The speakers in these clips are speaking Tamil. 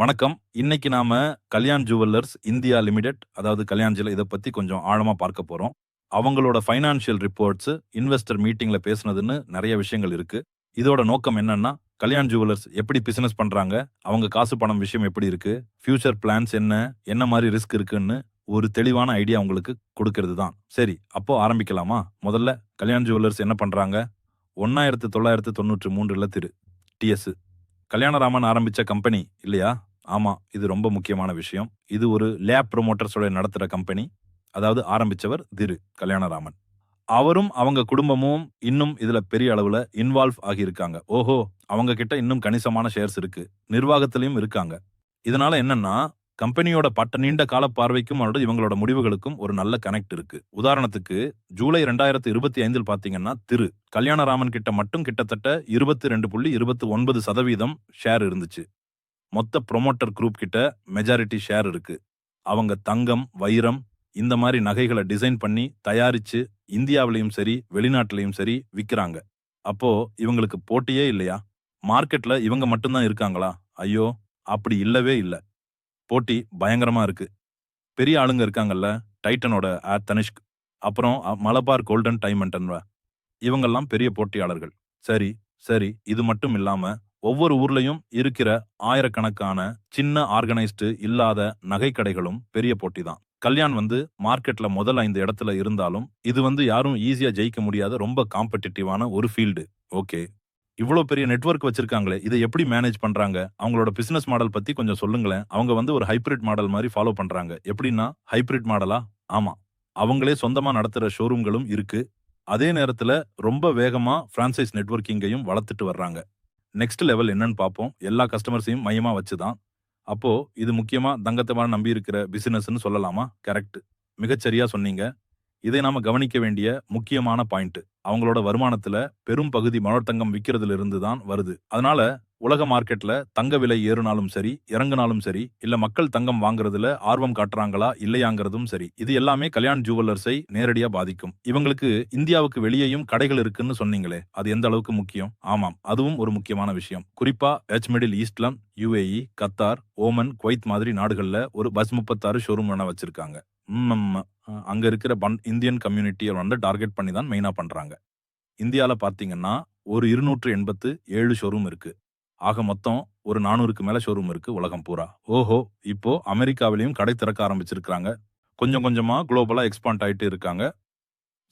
வணக்கம். இன்னைக்கு நாம கல்யாண் ஜுவல்லர்ஸ் இந்தியா லிமிடெட் அதாவது கல்யாண் ஜுவல் இதை பத்தி கொஞ்சம் ஆழமா பார்க்க போறோம். அவங்களோட ஃபைனான்சியல் ரிப்போர்ட்ஸ் இன்வெஸ்டர் மீட்டிங்ல பேசுனதுன்னு நிறைய விஷயங்கள் இருக்கு. இதோட நோக்கம் என்னன்னா கல்யாண் ஜுவல்லர்ஸ் எப்படி பிசினஸ் பண்றாங்க அவங்க காசு பணம் விஷயம் எப்படி இருக்கு ஃபியூச்சர் பிளான்ஸ் என்ன என்ன மாதிரி ரிஸ்க் இருக்குன்னு ஒரு தெளிவான ஐடியா உங்களுக்கு கொடுக்கறது தான். சரி அப்போ ஆரம்பிக்கலாமா? முதல்ல கல்யாண் ஜுவல்லர்ஸ் என்ன பண்றாங்க? ஒன்னாயிரத்து தொள்ளாயிரத்து தொண்ணூற்றி மூன்றுல திரு டிஎஸ் கல்யாணராமன் ஆரம்பிச்ச கம்பெனி இல்லையா? ஆமா இது ரொம்ப முக்கியமான விஷயம். இது ஒரு லேப் ப்ரொமோட்டர்ஸோட நடத்துற கம்பெனி. அதாவது ஆரம்பிச்சவர் திரு கல்யாணராமன். அவரும் அவங்க குடும்பமும் இன்னும் இதுல பெரிய அளவுல இன்வால்வ் ஆகியிருக்காங்க. ஓஹோ அவங்க கிட்ட இன்னும் கணிசமான ஷேர்ஸ் இருக்கு. நிர்வாகத்திலையும் இருக்காங்க. இதனால என்னன்னா கம்பெனியோட பட்ட நீண்ட கால பார்வைக்கும் அவரோட இவங்களோட முடிவுகளுக்கும் ஒரு நல்ல கனெக்ட் இருக்கு. உதாரணத்துக்கு ஜூலை ரெண்டாயிரத்தி இருபத்தி ஐந்தில் பாத்தீங்கன்னா திரு கல்யாணராமன் கிட்ட மட்டும் கிட்டத்தட்ட இருபத்தி ரெண்டு புள்ளி இருபத்தி ஒன்பது சதவீதம் ஷேர் இருந்துச்சு. மொத்த ப்ரொமோட்டர் குரூப் கிட்ட மெஜாரிட்டி ஷேர் இருக்கு. அவங்க தங்கம் வைரம் இந்த மாதிரி நகைகளை டிசைன் பண்ணி தயாரிச்சு இந்தியாவிலையும் சரி வெளிநாட்டிலையும் சரி விற்கிறாங்க அப்போ இவங்களுக்கு போட்டியே இல்லையா? மார்க்கெட்ல இவங்க மட்டும்தான் இருக்காங்களா? ஐயோ அப்படி இல்லவே இல்ல. போட்டி பயங்கரமா இருக்கு. பெரிய ஆளுங்க இருக்காங்கல்ல டைட்டனோட ஆர் தனிஷ்க் அப்புறம் மலபார் கோல்டன் டைமண்டன் இவங்கெல்லாம் பெரிய போட்டியாளர்கள். சரி சரி இது மட்டும் இல்லாம ஒவ்வொரு ஊர்லயும் இருக்கிற ஆயிரக்கணக்கான சின்ன ஆர்கனைஸ்டு இல்லாத நகைக்கடைகளும் பெரிய போட்டி தான். கல்யாண் வந்து மார்க்கெட்ல முதல் ஐந்து இடத்துல இருந்தாலும் இது வந்து யாரும் ஈஸியா ஜெயிக்க முடியாத ரொம்ப காம்படிட்டிவான ஒரு ஃபீல்டு ஓகே. இவ்வளோ பெரிய நெட்வொர்க் வச்சிருக்காங்களே இதை எப்படி மேனேஜ் பண்றாங்க? அவங்களோட பிசினஸ் மாடல் பத்தி கொஞ்சம் சொல்லுங்களேன். அவங்க வந்து ஒரு ஹைபிரிட் மாடல் மாதிரி ஃபாலோ பண்றாங்க. எப்படின்னா ஹைபிரிட் மாடலா ஆமா. அவங்களே சொந்தமா நடத்துற ஷோரூம்களும் இருக்கு. அதே நேரத்துல ரொம்ப வேகமா பிரான்சைஸ் நெட்வொர்க்கிங்கையும் வளர்த்துட்டு வர்றாங்க. நெக்ஸ்ட் லெவல் என்னன்னு பார்ப்போம். எல்லா கஸ்டமர்ஸையும் மையமா வச்சுதான். அப்போது இது முக்கியமாக தங்கத்தை நம்பி இருக்கிற பிசினஸ்னு சொல்லலாமா? கரெக்ட் மிகச்சரியாக சொன்னீங்க. இதை நாம கவனிக்க வேண்டிய முக்கியமான பாயிண்ட் அவங்களோட வருமானத்துல பெரும் பகுதி மனோத்தங்கம் விற்கிறதுல இருந்து தான் வருது. அதனால உலக மார்க்கெட்ல தங்க விலை ஏறுனாலும் சரி இறங்குனாலும் சரி இல்ல மக்கள் தங்கம் வாங்குறதுல ஆர்வம் காட்டுறாங்களா இல்லையாங்கிறதும் சரி இது எல்லாமே கல்யாண் ஜுவல்லர்ஸை நேரடியா பாதிக்கும். இவங்களுக்கு இந்தியாவுக்கு வெளியேயும் கடைகள் இருக்குன்னு சொன்னீங்களே அது எந்த அளவுக்கு முக்கியம்? ஆமாம் அதுவும் ஒரு முக்கியமான விஷயம். குறிப்பா எச் மிடில் ஈஸ்ட்லம் யுஏஇ கத்தார் ஓமன் குவைத் மாதிரி நாடுகள்ல ஒரு பஸ் முப்பத்தாறு ஷோரூம் வேணா வச்சிருக்காங்க. அங்க இருக்கிற பன் இந்தியன் கம்யூனிட்டியை வந்து டார்கெட் பண்ணி தான் மெயினாக பண்ணுறாங்க இந்தியால பார்த்தீங்கன்னா ஒரு இருநூற்று எண்பத்து ஏழு ஷோரூம் இருக்கு. ஆக மொத்தம் ஒரு நானூறுக்கு மேலே ஷோரூம் இருக்கு உலகம் பூரா. ஓஹோ! இப்போ அமெரிக்காவிலையும் கடை திறக்க ஆரம்பிச்சிருக்கிறாங்க. கொஞ்சம் கொஞ்சமா குளோபலா எக்ஸ்பாண்ட் ஆகிட்டு இருக்காங்க.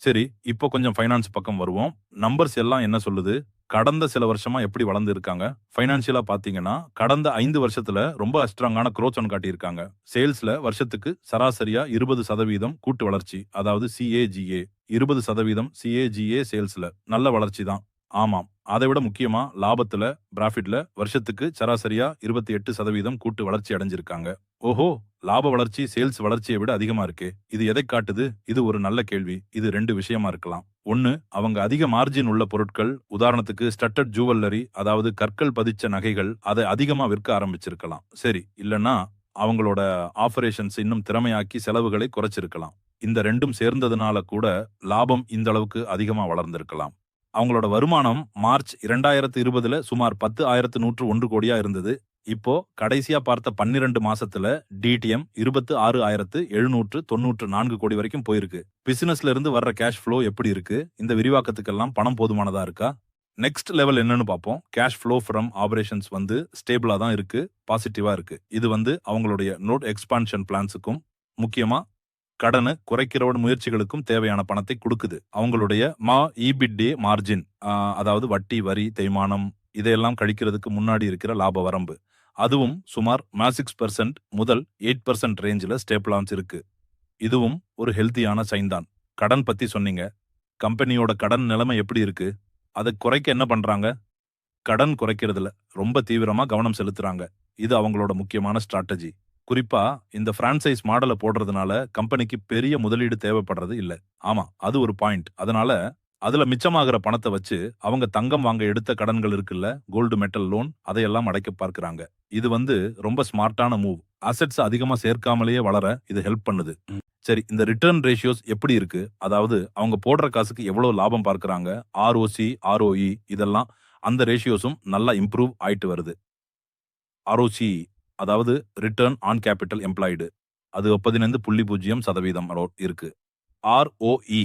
சரி இப்போ கொஞ்சம் ஃபைனான்ஸ் பக்கம் வருவோம். நம்பர்ஸ் எல்லாம் என்ன சொல்லுது? கடந்த சில வருஷமா எப்படி வளர்ந்து இருக்காங்க? ஃபைனான்சியலா பாத்தீங்கன்னா கடந்த ஐந்து வருஷத்துல ரொம்ப ஸ்ட்ராங்கான குரோத் ஒன் காட்டியிருக்காங்க. சேல்ஸ்ல வருஷத்துக்கு சராசரியா இருபது சதவீதம் கூட்டு வளர்ச்சி அதாவது சிஏஜிஏ இருபது சதவீதம் சிஏஜிஏ சேல்ஸ்ல நல்ல வளர்ச்சி தான். ஆமாம். அதை விட முக்கியமா லாபத்துல பிராஃபிட்ல வருஷத்துக்கு சராசரியா இருபத்தி எட்டு சதவீதம் கூட்டு வளர்ச்சி அடைஞ்சிருக்காங்க. ஓஹோ! லாப வளர்ச்சி சேல்ஸ் வளர்ச்சியை விட அதிகமா இருக்கே. இது எதை காட்டுது? இது ஒரு நல்ல கேள்வி. இது ரெண்டு விஷயமா இருக்கலாம். ஒன்னு அவங்க அதிக மார்ஜின் உள்ள பொருட்கள் உதாரணத்துக்கு ஸ்டட்டட் ஜுவல்லரி அதாவது கற்கள் பதிச்ச நகைகள் அதை அதிகமா விற்க ஆரம்பிச்சிருக்கலாம். சரி இல்லனா அவங்களோட ஆபரேஷன்ஸ் இன்னும் திறமையாக்கி செலவுகளை குறைச்சிருக்கலாம். இந்த ரெண்டும் சேர்ந்ததுனால கூட லாபம் இந்த அளவுக்கு அதிகமா வளர்ந்திருக்கலாம். அவங்களோட வருமானம் மார்ச் இரண்டாயிரத்து இருபதுல சுமார் பத்து ஆயிரத்து நூற்று ஒன்று கோடியா இருந்தது. இப்போ கடைசியா பார்த்த பன்னிரண்டு மாசத்துல டிடிஎம் இருபத்து ஆறு ஆயிரத்து எழுநூற்று தொண்ணூற்று நான்கு கோடி வரைக்கும் போயிருக்கு. பிசினஸ்ல இருந்து வர்ற கேஷ் ஃப்ளோ எப்படி இருக்கு? இந்த விரிவாக்கத்துக்கெல்லாம் பணம் போதுமானதா இருக்கா? நெக்ஸ்ட் லெவல் என்னன்னு பார்ப்போம். கேஷ் ஃப்ளோ ஃப்ரம் ஆபரேஷன்ஸ் வந்து ஸ்டேபிளா தான் இருக்கு பாசிட்டிவா இருக்கு. இது வந்து அவங்களுடைய நோட் எக்ஸ்பான்ஷன் பிளான்ஸுக்கும் முக்கியமா கடனை குறைக்கிறோட முயற்சிகளுக்கும் தேவையான பணத்தை கொடுக்குது. அவங்களுடைய மா இபிட்டே மார்ஜின் அதாவது வட்டி வரி தேய்மானம் இதையெல்லாம் கழிக்கிறதுக்கு முன்னாடி இருக்கிற லாப வரம்பு. அதுவும் சுமார் மாசிக்ஸ் பர்சன்ட் முதல் எயிட் பர்சன்ட் ரேஞ்சில் ஸ்டேப்லான்ஸ் இருக்கு. இதுவும் ஒரு ஹெல்த்தியான சைன் தான். கடன் பத்தி சொன்னீங்க. கம்பெனியோட கடன் நிலைமை எப்படி இருக்கு? அதை குறைக்க என்ன பண்றாங்க? கடன் குறைக்கிறதுல ரொம்ப தீவிரமா கவனம் செலுத்துறாங்க. இது அவங்களோட முக்கியமான ஸ்ட்ராட்டஜி குறிப்பா இந்த பிரான்சைஸ் மாடலை போடுறதுனால கம்பெனிக்கு பெரிய முதலீடு தேவைப்படுறது இல்ல. ஆமா அது ஒரு பாயிண்ட் அதனால அதுல மிச்சமாகிற பணத்தை வச்சு அவங்க தங்கம் வாங்க எடுத்த கடன்கள் இருக்குல்ல கோல்டு மெட்டல் லோன் அதையெல்லாம் அடைக்க பார்க்கறாங்க. இது வந்து ரொம்ப ஸ்மார்ட்டான மூவ் அசெட்ஸ் அதிகமா சேர்க்காமலேயே வளர இது ஹெல்ப் பண்ணுது. சரி இந்த ரிட்டர்ன் ரேஷியோஸ் எப்படி இருக்கு? அதாவது அவங்க போடுற காசுக்கு எவ்வளவு லாபம் பார்க்கறாங்க? ஆர்ஓசி ஆர்ஓஇ இதெல்லாம் அந்த ரேஷியோஸும் நல்லா இம்ப்ரூவ் ஆயிட்டு வருது. ஆர்ஓசி அதாவது ரிட்டர்ன் ஆன் கேபிட்டல் எம்ப்ளாய்டு அது பதினைந்து புள்ளி பூஜ்ஜியம் சதவீதம் இருக்கு. ஆர்ஓஇ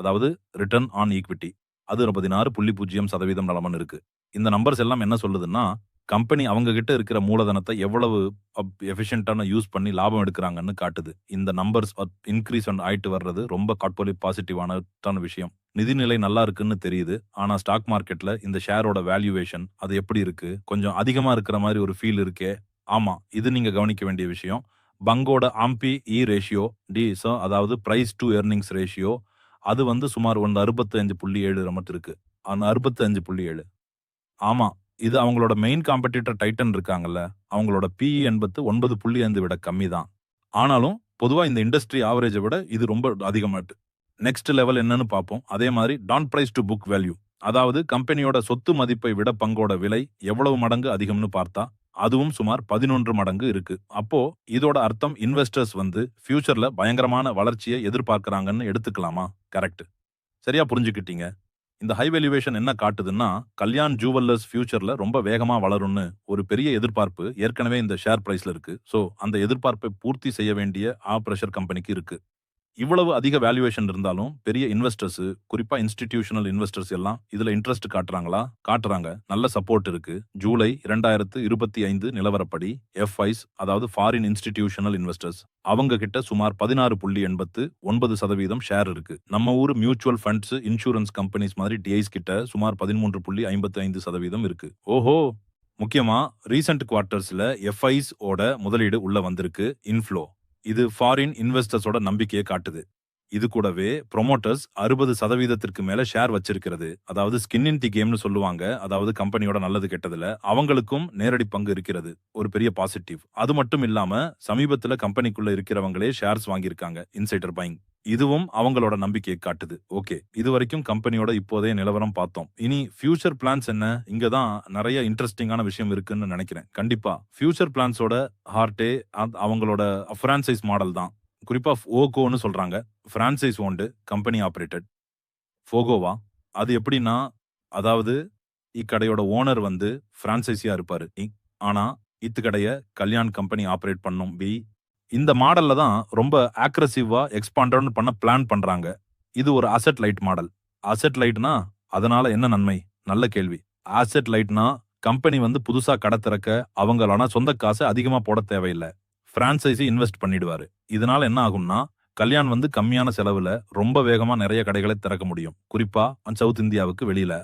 அதாவது ரிட்டர்ன் ஆன் ஈக்விட்டி அது ஒரு பதினாறு புள்ளி பூஜ்ஜியம் சதவீதம் நலமன் இருக்கு. இந்த நம்பர்ஸ் எல்லாம் என்ன சொல்லுதுன்னா கம்பெனி அவங்க கிட்ட இருக்கிற மூலதனத்தை எவ்வளவு எஃபிஷியன்ட்டான யூஸ் பண்ணி லாபம் எடுக்கிறாங்கன்னு காட்டுது. இந்த நம்பர்ஸ் இன்க்ரீஸ் ஆயிட்டு வர்றது ரொம்ப காட்போலி பாசிட்டிவான விஷயம். நிதிநிலை நல்லா இருக்குன்னு தெரியுது. ஆனா ஸ்டாக் மார்க்கெட்ல இந்த ஷேரோட வேல்யூவேஷன் அது எப்படி இருக்கு? கொஞ்சம் அதிகமா இருக்கிற மாதிரி ஒரு ஃபீல் இருக்கே. ஆமா இது நீங்க கவனிக்க வேண்டிய விஷயம். பங்கோட ஆம்பி இ ரேஷியோ டி அதாவது பிரைஸ் டு ஏர்னிங்ஸ் ரேஷியோ அது வந்து சுமார் ஒன்று அறுபத்தஞ்சு புள்ளி ஏழு மட்டும் இருக்கு. அந்த அறுபத்தஞ்சு புள்ளி ஏழு. ஆமா இது அவங்களோட மெயின் காம்படிட்டர் டைட்டன் இருக்காங்கல்ல அவங்களோட பிஇ என்பது ஒன்பது புள்ளி ஐந்து விட கம்மி தான். ஆனாலும் பொதுவா இந்த இண்டஸ்ட்ரி ஆவரேஜை விட இது ரொம்ப அதிகமாட்டு. நெக்ஸ்ட் லெவல் என்னன்னு பார்ப்போம் அதே மாதிரி டான் ப்ரைஸ் டு புக் வேல்யூ அதாவது கம்பெனியோட சொத்து மதிப்பை விட பங்கோட விலை எவ்வளவு மடங்கு அதிகம்னு பார்த்தா அதுவும் சுமார் பதினொன்று மடங்கு இருக்கு. அப்போ இதோட அர்த்தம் இன்வெஸ்டர்ஸ் வந்து ஃபியூச்சர்ல பயங்கரமான வளர்ச்சியை எதிர்பார்க்கறாங்கன்னு எடுத்துக்கலாமா? கரெக்ட் சரியா புரிஞ்சுக்கிட்டீங்க. இந்த ஹை வேல்யூவேஷன் என்ன காட்டுதுன்னா கல்யாண் ஜூவல்லர்ஸ் ஃபியூச்சர்ல ரொம்ப வேகமா வளரும்னு ஒரு பெரிய எதிர்பார்ப்பு ஏற்கனவே இந்த ஷேர் பிரைஸ்ல இருக்கு. ஸோ அந்த எதிர்பார்ப்பை பூர்த்தி செய்ய வேண்டிய ஆ பிரஷர் கம்பெனிக்கு இருக்கு. இவ்வளவு அதிக வேல்யூவேஷன் இருந்தாலும் பெரிய இன்வெஸ்டர்ஸ் குறிப்பா இன்ஸ்டிடியூஷனல் இன்வெஸ்டர்ஸ் எல்லாம் இதுல இன்ட்ரெஸ்ட் காட்டுறாங்களா? காட்டுறாங்க. நல்ல சப்போர்ட் இருக்கு. ஜூலை இரண்டாயிரத்து இருபத்தி ஐந்து நிலவரப்படி எஃப்ஐஸ் அதாவது ஃபாரின் இன்ஸ்டிடியூஷனல் இன்வெஸ்டர்ஸ் அவங்க கிட்ட சுமார் பதினாறு புள்ளி எண்பத்து ஒன்பது சதவீதம் ஷேர் இருக்கு. நம்ம ஊர் மியூச்சுவல் ஃபண்ட்ஸ் இன்சூரன்ஸ் கம்பெனிஸ் மாதிரி டிஐஸ் கிட்ட சுமார் பதிமூன்று புள்ளி ஐம்பத்தி ஐந்து சதவீதம் இருக்கு. ஓஹோ! முக்கியமா ரீசெண்ட் குவார்ட்டர்ஸ்ல எஃப்ஐஸ் ஓட முதலீடு உள்ள வந்திருக்கு. இன்ஃப்ளோ இது ஃபாரின் இன்வெஸ்டர்ஸோட நம்பிக்கையை காட்டுது. இது கூடவே ப்ரொமோட்டர்ஸ் அறுபது சதவீதத்திற்கு மேல ஷேர் வச்சிருக்கிறது. அதாவது ஸ்கின் இன் தி கேம்னு சொல்லுவாங்க. அதாவது கம்பெனியோட நல்லது கெட்டதுல. அவங்களுக்கும் நேரடி பங்கு இருக்கிறது. ஒரு பெரிய பாசிட்டிவ் அது மட்டும் இல்லாம சமீபத்துல கம்பெனிக்குள்ள இருக்கிறவங்களே ஷேர்ஸ் வாங்கியிருக்காங்க. இன்சைடர் பைங் இதுவும் அவங்களோட நம்பிக்கையை காட்டுது. ஓகே. இது வரைக்கும் கம்பெனியோட இப்போதைய நிலவரம் பார்த்தோம். இனி ஃபியூச்சர் பிளான்ஸ் என்ன? இங்க தான் நிறைய இன்ட்ரெஸ்டிங்கான விஷயம் இருக்குன்னு நினைக்கிறேன். கண்டிப்பா ஃபியூச்சர் பிளான்ஸோட ஹார்ட்டே அவங்களோட ஃப்ரான்சைஸ் மாடல் தான். குறிப்பா ஓகோன்னு சொல்றாங்க. Franchise owned company operated. ஃபோகோவா? அது எப்படின்னா அதாவது இக்கடையோட ஓனர் வந்து பிரான்சைஸியா இருப்பாரு. ஆனா இத்து கடைய கல்யாண் கம்பெனி ஆப்ரேட் பண்ணும் பி இந்த மாடல்ல தான் ரொம்ப ஆக்ரசிவா எக்ஸ்பாண்டர்னு பண்ண பிளான் பண்றாங்க. இது ஒரு அசெட் லைட் மாடல். அசெட் லைட்னா அதனால என்ன நன்மை? நல்ல கேள்வி. அசெட் லைட்னா கம்பெனி வந்து புதுசா கடை திறக்க அவங்களான சொந்த காசை அதிகமா போட தேவையில்லை. பிரான்சைஸி இன்வெஸ்ட் பண்ணிடுவாரு. இதனால என்ன ஆகும்னா கல்யாண் வந்து கம்மியான செலவுல ரொம்ப வேகமா நிறைய கடைகளை திறக்க முடியும். குறிப்பா சவுத் இந்தியாவுக்கு வெளியில.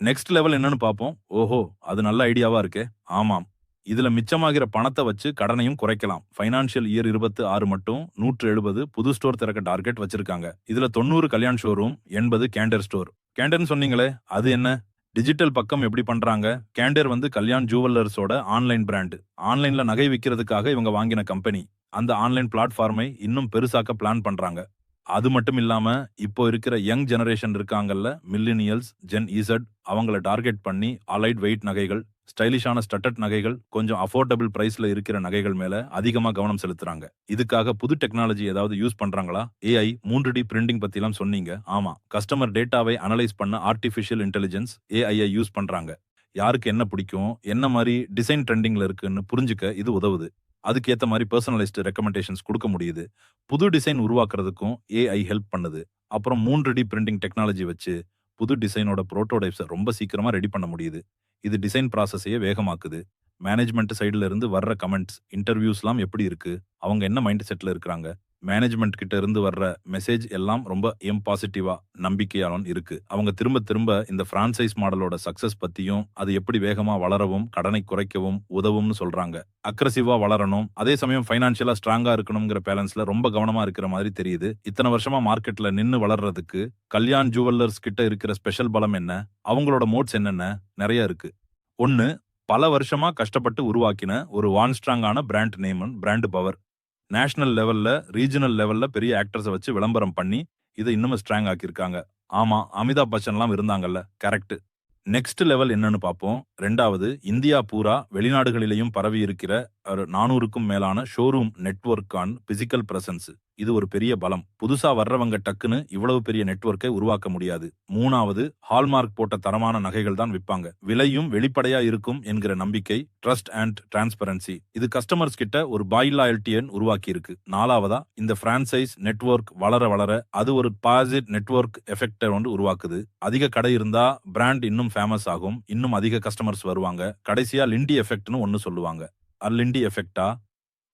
நெக்ஸ்ட் லெவல் என்னன்னு பார்ப்போம். ஓஹோ அது நல்ல ஐடியாவா இருக்கே. ஆமாம். இதுல மிச்சமாகிற பணத்தை வச்சு கடனையும் குறைக்கலாம். ஃபைனான்சியல் இயர் இருபத்தி ஆறு மட்டும் நூற்று எழுபது புது ஸ்டோர் திறக்க டார்கெட் வச்சிருக்காங்க. இதுல தொண்ணூறு கல்யாண் ஷோரூம் எண்பது கேண்டர் ஸ்டோர் கேண்டர்னு சொன்னீங்களே அது என்ன? டிஜிட்டல் பக்கம் எப்படி பண்றாங்க? கேண்டர் வந்து கல்யாண் ஜுவல்லர்ஸோட ஆன்லைன் பிராண்ட் ஆன்லைன்ல நகை விற்கிறதுக்காக இவங்க வாங்கின கம்பெனி அந்த ஆன்லைன் பிளாட்ஃபார்மை இன்னும் பெருசாக்க பிளான் பண்றாங்க. அது மட்டும் இல்லாம இப்போ இருக்கிற யங் ஜெனரேஷன் இருக்காங்கல்ல மில்லினியல்ஸ் ஜென் இசட் அவங்கள டார்கெட் பண்ணி அலைட் வெயிட் நகைகள் ஸ்டைலிஷான ஸ்டட்டட் நகைகள் கொஞ்சம் அஃபோர்டபுள் பிரைஸ்ல இருக்கிற நகைகள் மேல அதிகமா கவனம் செலுத்துறாங்க. இதுக்காக புது டெக்னாலஜி ஏதாவது யூஸ் பண்றாங்களா? ஏஐ மூன்று டி பிரிண்டிங் பற்றிலாம் சொன்னீங்க. ஆமா கஸ்டமர் டேட்டாவை அனலைஸ் பண்ண ஆர்டிஃபிஷியல் இன்டெலிஜென்ஸ் ஏஐயை யூஸ் பண்றாங்க. யாருக்கு என்ன பிடிக்கும்? என்ன மாதிரி டிசைன் ட்ரெண்டிங்ல இருக்குன்னு புரிஞ்சுக்க இது உதவுது. அதுக்கேற்ற மாதிரி பர்சனலைஸ்டு ரெக்கமெண்டேஷன்ஸ் கொடுக்க முடியுது. புது டிசைன் உருவாக்குறதுக்கும் ஏஐ ஹெல்ப் பண்ணுது. அப்புறம் மூன்று டி பிரிண்டிங் டெக்னாலஜி வச்சு புது டிசைனோட ப்ரோட்டோடைப்ஸை ரொம்ப சீக்கிரமா ரெடி பண்ண முடியுது. இது டிசைன் ப்ராசஸையே வேகமாக்குது. மேனேஜ்மெண்ட் சைடுல இருந்து வர்ற கமெண்ட்ஸ் இன்டர்வியூஸ்லாம் எப்படி இருக்கு? அவங்க என்ன மைண்ட் செட்ல இருக்கிறாங்க? மேனேஜ்மெண்ட் கிட்ட இருந்து வர்ற மெசேஜ் எல்லாம் ரொம்ப எம் பாசிட்டிவா நம்பிக்கையாலும் இருக்கு. அவங்க திரும்ப திரும்ப இந்த பிரான்சைஸ் மாடலோட சக்சஸ் பத்தியும் அது எப்படி வேகமா வளரவும் கடனை குறைக்கவும் உதவும்னு சொல்றாங்க. அக்ரசிவா வளரணும். அதே சமயம் ஃபைனான்சியலா ஸ்ட்ராங்கா இருக்கணுங்கிற பேலன்ஸ்ல ரொம்ப கவனமா இருக்கிற மாதிரி தெரியுது. இத்தனை வருஷமா மார்க்கெட்ல நின்னு வளர்றதுக்கு கல்யாண் ஜுவல்லர்ஸ் கிட்ட இருக்கிற ஸ்பெஷல் பலம் என்ன? அவங்களோட மோட்ஸ் என்னென்ன? நிறைய இருக்கு. ஒன்னு பல வருஷமா கஷ்டப்பட்டு உருவாக்கின ஒரு வான் ஸ்ட்ராங்கான brand name brand power national லெவல்ல ரீஜனல் லெவல்ல பெரிய ஆக்டர்ஸை வச்சு விளம்பரம் பண்ணி இதை இன்னும் ஸ்ட்ராங் ஆக்கியிருக்காங்க. ஆமா அமிதாப் பச்சன்லாம் இருந்தாங்கல்ல கரெக்ட் நெக்ஸ்ட் லெவல் என்னன்னு பார்ப்போம். ரெண்டாவது இந்தியா பூரா வெளிநாடுகளிலேயும் பரவி இருக்கிற ஒரு நானூறுக்கும் மேலான showroom network and physical presence இது ஒரு பெரிய பலம். புதுசா வர்றவங்க டக்குன்னு இவ்வளவு பெரிய நெட்வொர்க்கை உருவாக்க முடியாது. மூணாவது ஹால்மார்க் போட்ட தரமான நகைகள் தான் விற்பாங்க விலையும் வெளிப்படையா இருக்கும் என்கிற நம்பிக்கை ட்ரஸ்ட் அண்ட் டிரான்ஸ்பரன்சி இது கஸ்டமர்ஸ் கிட்ட ஒரு பாய் லாயல்ட்டியை உருவாக்கி இருக்கு நாலாவதா இந்த பிரான்சைஸ் நெட்வொர்க் வளர வளர அது ஒரு பாசிட் நெட்வொர்க் எஃபெக்டை வந்து உருவாக்குது. அதிக கடை இருந்தா பிராண்ட் இன்னும் ஃபேமஸ் ஆகும். இன்னும் அதிக கஸ்டமர்ஸ் வருவாங்க. கடைசியா லிண்டி எஃபெக்ட்னு ஒன்னு சொல்லுவாங்க. அது லிண்டி எஃபெக்டா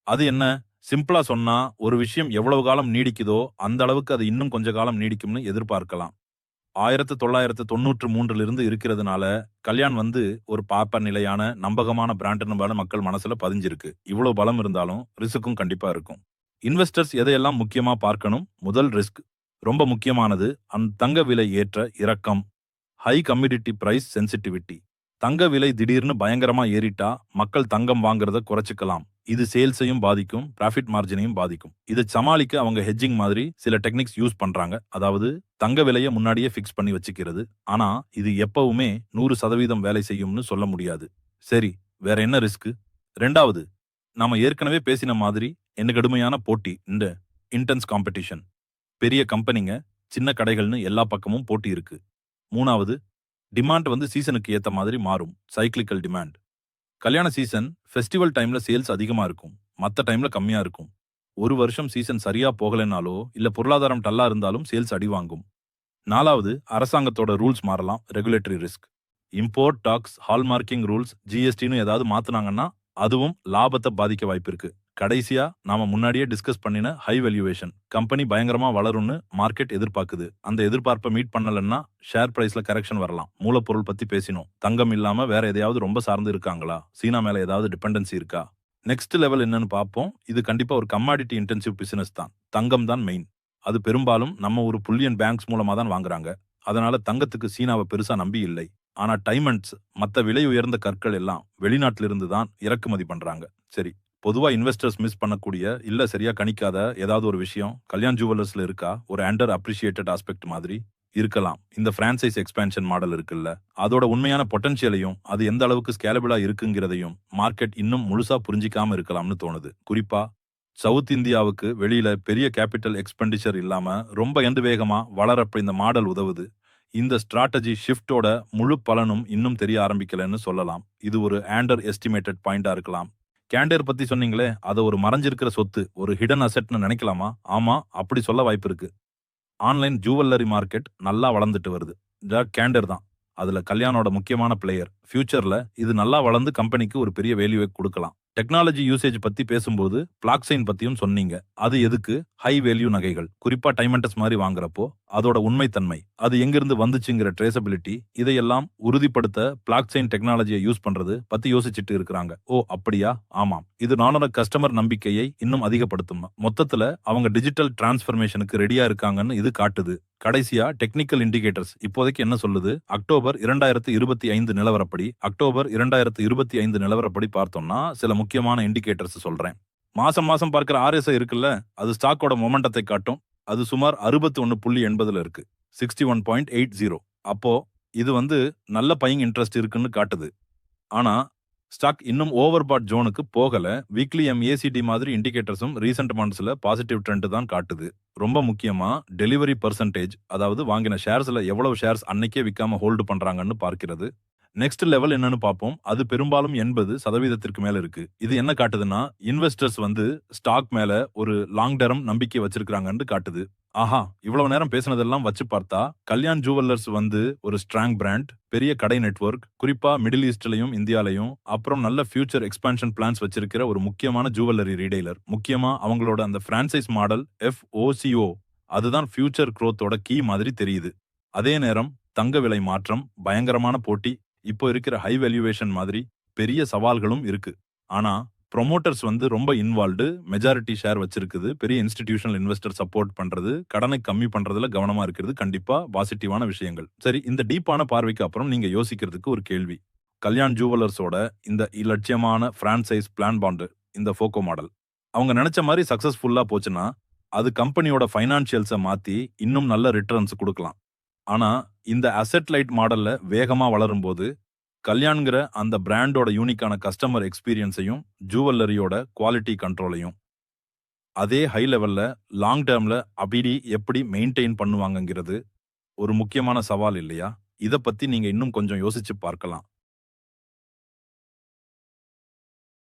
அது என்ன? சிம்பிளா சொன்னா ஒரு விஷயம் எவ்வளவு காலம் நீடிக்குதோ அந்த அளவுக்கு அது இன்னும் கொஞ்ச காலம் நீடிக்கும்னு எதிர்பார்க்கலாம். ஆயிரத்து தொள்ளாயிரத்து தொண்ணூற்று மூன்றுல இருந்து இருக்கிறதுனால கல்யாண் வந்து ஒரு பாப்ப நிலையான நம்பகமான பிராண்டுன்னு மக்கள் மனசுல பதிஞ்சிருக்கு. இவ்வளவு பலம் இருந்தாலும் ரிஸ்க்கும் கண்டிப்பா இருக்கும். இன்வெஸ்டர்ஸ் எதையெல்லாம் முக்கியமா பார்க்கணும்? முதல் ரிஸ்க் ரொம்ப முக்கியமானது அந்த தங்க விலை ஏற்ற இறக்கம் ஹை கம்யூடிட்டி பிரைஸ் சென்சிட்டிவிட்டி தங்க விலை திடீர்னு பயங்கரமா ஏறிட்டா மக்கள் தங்கம் வாங்குறத குறைச்சிக்கலாம். இது சேல்ஸையும் பாதிக்கும் ப்ராஃபிட் மார்ஜினையும் பாதிக்கும். இதை சமாளிக்க அவங்க ஹெஜ்ஜிங் மாதிரி சில டெக்னிக்ஸ் யூஸ் பண்றாங்க. அதாவது தங்க விலையை முன்னாடியே ஃபிக்ஸ் பண்ணி வச்சுக்கிறது. ஆனா இது எப்பவுமே நூறு சதவீதம் வேலை செய்யும்னு சொல்ல முடியாது. சரி வேற என்ன ரிஸ்க் ரெண்டாவது நாம ஏற்கனவே பேசின மாதிரி என்ன கடுமையான போட்டி இந்த இன்டென்ஸ் காம்படிஷன் பெரிய கம்பெனிங்க சின்ன கடைகள்னு எல்லா பக்கமும் போட்டி இருக்கு. மூணாவது டிமாண்ட் வந்து சீசனுக்கு ஏத்த மாதிரி மாறும். சைக்கிளிக்கல் டிமாண்ட் கல்யாண சீசன் ஃபெஸ்டிவல் டைம்ல சேல்ஸ் அதிகமா இருக்கும். மத்த டைம்ல கம்மியா இருக்கும். ஒரு வருஷம் சீசன் சரியா போகலைனாலோ இல்ல பொருளாதாரம் டல்லா இருந்தாலும் சேல்ஸ் அடி வாங்கும். நாலாவது அரசாங்கத்தோட ரூல்ஸ் மாறலாம். Regulatory risk import tax hallmarking rules ஜிஎஸ்டின்னு ஏதாவது மாத்துனாங்கன்னா அதுவும் லாபத்தை பாதிக்க வாய்ப்பு இருக்கு கடைசியா நாம முன்னாடியே டிஸ்கஸ் பண்ணின ஹை வேல்யூவேஷன் கம்பெனி பயங்கரமா வளரும்னு மார்க்கெட் எதிர்பார்க்குது. அந்த எதிர்பார்ப்பை மீட் பண்ணலன்னா ஷேர் பிரைஸ்ல கரெக்ஷன் வரலாம். மூலப்பொருள் பத்தி பேசினோம். தங்கம் இல்லாம வேற எதையாவது ரொம்ப சார்ந்து இருக்காங்களா? சீனா மேல ஏதாவது டிபெண்டன்சி இருக்கா? நெக்ஸ்ட் லெவல் என்னன்னு பார்ப்போம். இது கண்டிப்பா ஒரு கமாடிட்டி இன்டென்சிவ் பிசினஸ் தான். தங்கம் தான் மெயின் அது பெரும்பாலும் நம்ம ஒரு புல்லியன் பேங்க்ஸ் மூலமா தான் வாங்குறாங்க. அதனால தங்கத்துக்கு சீனாவை பெருசா நம்பி இல்லை. ஆனா டைமண்ட்ஸ் மத்த விலை உயர்ந்த கற்கள் எல்லாம் வெளிநாட்டில இருந்து தான் இறக்குமதி பண்றாங்க. சரி பொதுவா இன்வெஸ்டர்ஸ் மிஸ் பண்ணக்கூடிய இல்ல சரியா கணிக்காத ஏதாவது ஒரு விஷயம் கல்யாண் ஜுவல்லர்ஸ்ல இருக்கா? ஒரு அண்டர் அப்ரிஷியேட்டட் ஆஸ்பெக்ட் மாதிரி இருக்கலாம். இந்த பிரான்சைஸ் எக்ஸ்பேன்ஷன் மாடல் இருக்குல்ல அதோட உண்மையான பொட்டன்ஷியலையும் அது எந்த அளவுக்கு ஸ்கேலபிளா இருக்குங்கிறதையும் மார்க்கெட் இன்னும் முழுசா புரிஞ்சிக்காம இருக்கலாம்னு தோணுது. குறிப்பா சவுத் இந்தியாவுக்கு வெளியில பெரிய கேபிட்டல் எக்ஸ்பெண்டிச்சர் இல்லாம ரொம்ப எந்த வேகமா வளரப்ப இந்த மாடல் உதவுது இந்த ஸ்ட்ராட்டஜி ஷிஃப்டோட முழு பலனும் இன்னும் தெரிய ஆரம்பிக்கலன்னு சொல்லலாம். இது ஒரு ஆண்டர் எஸ்டிமேட்டட் பாயிண்டா இருக்கலாம். கேண்டர் பத்தி சொன்னீங்களே அது ஒரு மறைஞ்சிருக்கிற சொத்து ஒரு ஹிடன் அசெட்னு நினைக்கலாமா? ஆமா அப்படி சொல்ல வாய்ப்பு இருக்கு. ஆன்லைன் ஜுவல்லரி மார்க்கெட் நல்லா வளர்ந்துட்டு வருது. கேண்டர் தான். அதுல கல்யாணோட முக்கியமான பிளேயர் ஃபியூச்சர்ல இது நல்லா வளர்ந்து கம்பெனிக்கு ஒரு பெரிய வேல்யூவை கொடுக்கலாம். டெக்னாலஜி யூசேஜ் பத்தி பேசும்போது பிளாக்ஸைன் பத்தியும் சொன்னீங்க. அது எதுக்கு? ஹை வேல்யூ நகைகள். குறிப்பா டைமண்டஸ் மாதிரி வாங்குறப்போ அதோட உண்மைத்தன்மை அது எங்கிருந்து வந்துச்சுங்கிற ட்ரேசபிலிட்டி இதையெல்லாம் உறுதிப்படுத்த பிளாக் செயின் டெக்னாலஜியை யூஸ் பண்றது பத்தி யோசிச்சுட்டு இருக்கிறாங்க. ஓ அப்படியா? ஆமாம். இது நானோட கஸ்டமர் நம்பிக்கையை இன்னும் அதிகப்படுத்தும். மொத்தத்துல அவங்க டிஜிட்டல் டிரான்ஸ்பர்மேஷனுக்கு ரெடியா இருக்காங்கன்னு இது காட்டுது. கடைசியா டெக்னிக்கல் இண்டிகேட்டர்ஸ் இப்போதைக்கு என்ன சொல்லுது? அக்டோபர் இரண்டாயிரத்து இருபத்தி ஐந்து நிலவரப்படி அக்டோபர் இரண்டாயிரத்து இருபத்தி ஐந்து நிலவரப்படி பார்த்தோம்னா சில முக்கியமான இண்டிகேட்டர்ஸ் சொல்றேன். மாசம் மாசம் பார்க்கிற ஆர்எஸ்ஐ இருக்குல்ல அது ஸ்டாக்கோட மொமெண்டத்தை காட்டும். அது சுமார் அறுபத்தி ஒன்னு புள்ளி எண்பதுல இருக்கு. Sixty one point eight zero அப்போ இது வந்து நல்ல பையிங் இன்ட்ரெஸ்ட் இருக்குன்னு காட்டுது. ஆனா ஸ்டாக் இன்னும் ஓவர் பாட் ஜோனுக்கு போகல வீக்லி எம்ஏசிடி மாதிரி இண்டிகேட்டர்ஸும் ரீசெண்ட் மந்த்ஸ்ல பாசிட்டிவ் ட்ரெண்ட் தான் காட்டுது. ரொம்ப முக்கியமா டெலிவரி பர்சன்டேஜ் அதாவது வாங்கின ஷேர்ஸ்ல எவ்வளவு ஷேர்ஸ் அன்னைக்கே விற்காம ஹோல்டு பண்றாங்கன்னு பார்க்கிறது. நெக்ஸ்ட் லெவல் என்னன்னு பார்ப்போம். அது பெரும்பாலும் எண்பது சதவீதத்திற்கு மேல இருக்கு. இது என்ன காட்டுதுன்னா இன்வெஸ்டர்ஸ் வந்து ஸ்டாக் மேல ஒரு லாங் டேர்ம் நம்பிக்கை வச்சிருக்காங்கன்னு காட்டுது. ஆஹா இவ்வளவு நேரம் பேசினதெல்லாம் வச்சு பார்த்தா கல்யாண் ஜுவல்லர்ஸ் வந்து ஒரு ஸ்ட்ராங் பிராண்ட் பெரிய கடை நெட்வொர்க் குறிப்பா மிடில் ஈஸ்ட்லயும் இந்தியாலயும் அப்புறம் நல்ல ஃபியூச்சர் எக்ஸ்பான்ஷன் பிளான்ஸ் வச்சிருக்கிற ஒரு முக்கியமான ஜுவல்லரி ரீடைலர் முக்கியமா அவங்களோட அந்த பிரான்சைஸ் மாடல் எஃப் ஓசிஓ அதுதான் ஃபியூச்சர் குரோத்தோட கீ மாதிரி தெரியுது. அதே நேரம் தங்க விலை மாற்றம் பயங்கரமான போட்டி இப்போ இருக்கிற ஹை வேல்யூவேஷன் மாதிரி பெரிய சவால்களும் இருக்கு. ஆனா ப்ரொமோட்டர்ஸ் வந்து ரொம்ப இன்வால்வ்டு மெஜாரிட்டி ஷேர் வச்சிருக்குது. பெரிய இன்ஸ்டிடியூஷனல் இன்வெஸ்டர் சப்போர்ட் பண்றது கடனை கம்மி பண்றதுல கவனமா இருக்கிறது. கண்டிப்பா பாசிட்டிவான விஷயங்கள். சரி இந்த டீப்பான பார்வைக்கு அப்புறம் நீங்க யோசிக்கிறதுக்கு ஒரு கேள்வி. கல்யாண் ஜுவல்லர்ஸோட இந்த இலட்சியமான பிரான்சைஸ் பிளான் பாண்டு இந்த ஃபோக்கோ மாடல் அவங்க நினைச்ச மாதிரி சக்சஸ்ஃபுல்லா போச்சுன்னா அது கம்பெனியோட ஃபைனான்சியல்ஸை மாத்தி இன்னும் நல்ல ரிட்டர்ன்ஸ் கொடுக்கலாம். ஆனா இந்த அசெட் லைட் மாடல்ல வேகமா வளரும்போது கல்யாண்கிற அந்த பிராண்டோட யூனிக்கான கஸ்டமர் எக்ஸ்பீரியன்ஸையும் ஜுவல்லரியோட குவாலிட்டி கண்ட்ரோலையும் அதே ஹை லெவல்ல லாங் டேர்ம்ல அபிடி எப்படி மெயின்டைன் பண்ணுவாங்கங்கிறது ஒரு முக்கியமான சவால் இல்லையா? இதை பத்தி நீங்க இன்னும் கொஞ்சம் யோசிச்சு பார்க்கலாம்.